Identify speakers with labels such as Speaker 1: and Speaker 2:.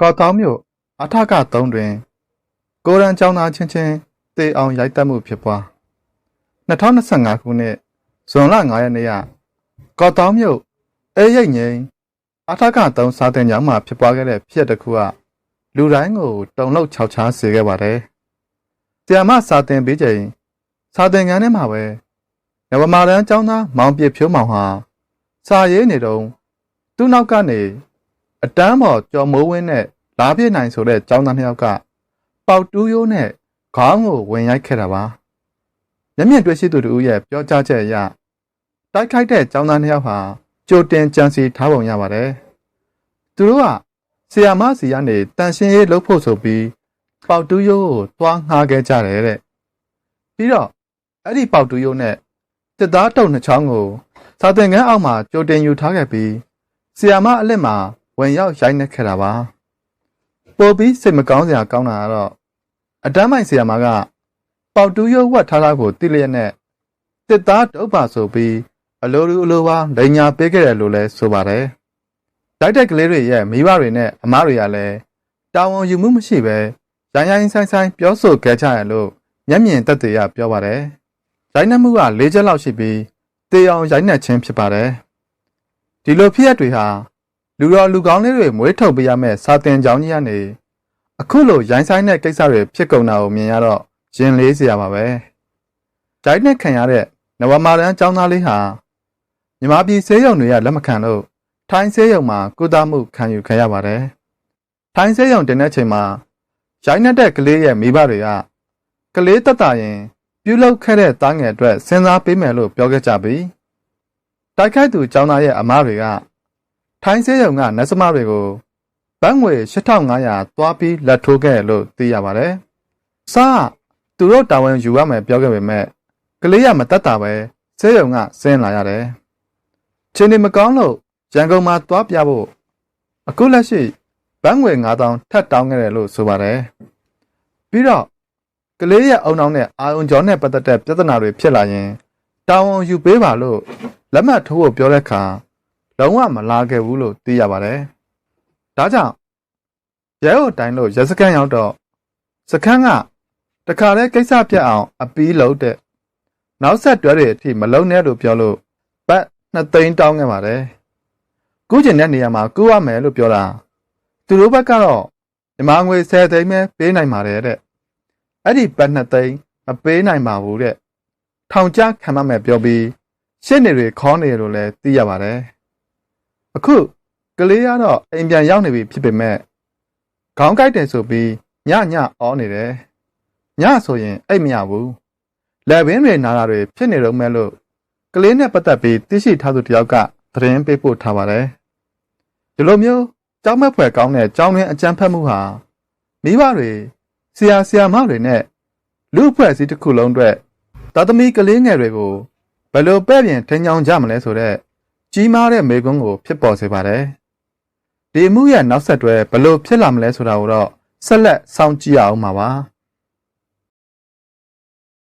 Speaker 1: ကောက်တောင်းမြို့အထက3တွင် ကိုရန်ကျောင်းသားချင်းချင်းတေအောင်ရိုက်တက်မှုဖြစ်ပွား2025ခုနှစ်ဇွန်လ9ရက်နေ့ကကောက်တောင်းမြို့အေးရိတ်ငိန်အထက3စာတင်ကျောင်းမှာဖြစ်ပွားခဲ့တဲ့ဖြစ်တစ်ခုကလူတိုင်းကိုတုံ့လောက်ခြောက်ခြားစေခဲ့ပါတယ်။ဆီယမစာတင်ပေးချိန်စာတင်ခန်းထဲမှာပဲနဝမာရန်ကျောင်းသားမောင်ပြဖြိုးမောင်ဟာစာရေးနေတော့သူ့နောက်ကနေ အတန်းပေါ်ကြော်မိုးဝင်းနဲ့လာပြည့်နိုင်ဆိုတဲ့ကျောင်းသားနှစ်ယောက်ကပေါက်တူးရိုးနဲ့ခေါင်းကိုဝင်ရိုက်ခဲ့တာပါမျက်မြင်တွေ့ရှိသူတို့ရဲ့ပြောကြားချက်အရတိုက်ခိုက်တဲ့ចောင်းသားနှစ်ယောက်ဟာကြိုတင်ကြံစီထားပုံရပါတယ်သူတို့ကဆီယာမစီကနေတန်ရှင်းရေးလုပ်ဖို့ဆိုပြီးပေါက်တူးရိုးကိုတွားငှားခဲ့ကြတယ်တဲ့ပြီးတော့အဲ့ဒီပေါက်တူးရိုးနဲ့တစ်သားတုံနှစ်ချောင်းကိုစာသင်ခန်းအောက်မှာကြိုတင်ယူထားခဲ့ပြီးဆီယာမအလက်မှာ ဝင်ရောက်ရိုက်နှက်ခဲ့တာပါပို့ပြီးစိတ်မကောင်းစရာကောင်းတာကတော့အတန်းမိုင်ဆရာမကပေါတူးရုပ်ဝတ်ထားတာကိုသိလျက်နဲ့တစ်သားဒုပ်ပါဆိုပြီးအလိုလူအလိုပါလိန်ညာပေးခဲ့တယ်လို့လည်းဆိုပါတယ်။တိုက်တဲ့ကလေးတွေရဲ့မိဘတွေနဲ့အမတွေကလည်းတာဝန်ယူမှုမရှိပဲရိုင်းရိုင်းဆိုင်ဆိုင်ပြောဆိုကြကြရလို့မျက်မြင်သက်သေရပြောပါတယ်။ရိုင်းနှက်မှုက၄ချက်လောက်ရှိပြီးတေအောင်ရိုင်းနှက်ခြင်းဖြစ်ပါတယ်။ဒီလိုဖြစ်ရတွေဟာ လူတော်လူကောင်းလေးတွေမွေးထုတ်ပေးရမယ့်စာတင်ကြောင်းကြီးကနေအခုလိုရိုင်းဆိုင်တဲ့ကိစ္စတွေဖြစ်ကုန်တာကိုမြင်ရတော့ရင်လေးစရာပါပဲ။ဂျိုင်းနဲ့ခံရတဲ့နဝမာရန်ចောင်းသားလေးဟာမြမပြည်ဆေးရုံတွေကလက်မခံလို့ထိုင်းဆေးရုံမှာကုသမှုခံယူခဲ့ရပါတယ်။ထိုင်းဆေးရုံတင်တဲ့ချိန်မှာရိုင်းတဲ့ကလေးရဲ့မိဘတွေကကလေးတက်တာရင်ပြုလုပ်ခဲ့တဲ့တားငယ်အတွက်စဉ်းစားပေးမယ်လို့ပြောခဲ့ကြပြီးတိုက်ခိုက်သူចောင်းသားရဲ့အမားတွေက ထိုင်းဆေးရုံကနတ်စမတွေကိုဘတ်ငွေ8500သွားပြီးလက်ထိုးခဲ့လို့သိရပါတယ်။စားသူတို့တာဝန်ယူရမယ်ပြောခဲ့ပေမဲ့ကလေးရမတက်တာပဲဆေးရုံကဆင်းလာရတယ်။ချင်းနေမကောင်းလို့ရန်ကုန်မှာသွားပြဖို့အခုလက်ရှိဘတ်ငွေ9000ထပ်တောင်းခဲ့တယ်လို့ဆိုပါတယ်။ပြီးတော့ကလေးရဲ့အုံနောက်နဲ့အာယုံကြောနဲ့ပတ်သက်တဲ့ပြဿနာတွေဖြစ်လာရင်တာဝန်ယူပေးပါလို့လက်မှတ်ထိုးဖို့ပြောတဲ့အခါ လုံးဝမလာခဲ့ဘူးလို့သိရပါတယ်။ဒါကြောင့်ရဲဟိုတိုင်းလို့ရဲစခန်းရောက်တော့စခန်းကတခါတည်းကိစ္စပြတ်အောင် အပီးလုပ်တဲ့နောက်ဆက်တွဲတွေအထိမလုံးနဲ့လို့ပြောလို့ဘတ်နှစ်သိန်းတောင်းခဲ့ပါတယ်။ကူးကျင်တဲ့နေရာမှာကူးရမယ်လို့ပြောတာသူတို့ဘက်ကတော့ညီမငွေ10သိန်းပဲပေးနိုင်ပါတယ်တဲ့။အဲ့ဒီဘတ်နှစ်သိန်းမပေးနိုင်ပါဘူးတဲ့။ထောင်ချခံမမယ်ပြောပြီးရှစ်နေတွေခေါင်းနေလို့လည်းသိရပါတယ်။ အခုကလေးကတော့အိမ်ပြန်ရောက်နေပြီဖြစ်ပေမဲ့ခေါင်းကိုက်တယ်ဆိုပြီးညညအောနေတယ်ညဆိုရင်အိတ်မရဘူးလက်ဘင်းတွေနာတာတွေဖြစ်နေတော့မဲ့လို့ကလေးနဲ့ပတ်သက်ပြီးသိရှိထားသူတယောက်ကသတင်းပေးပို့ထားပါတယ်ဒီလိုမျိုးကြောက်မဲ့ဖွယ်ကောင်းတဲ့ကြောင်းရင်းအကြမ်းဖက်မှုဟာမိဘတွေဆရာဆရာမတွေနဲ့လူအဖွဲ့အစည်းတစ်ခုလုံးအတွက်သာသမီကလေးငယ်တွေကိုဘယ်လိုပဲ့ပြင်ထိန်းချောင်းကြမလဲဆိုတော့ ကြီးမားတဲ့မေကွန်းကို ဖြစ်ပေါ်စေပါတယ်။ဒီအမှုရဲ့နောက်ဆက်တွဲဘယ်လိုဖြစ်လာမလဲဆိုတာကိုတော့ဆက်လက်စောင့်ကြည့်ရအောင်ပါပါ။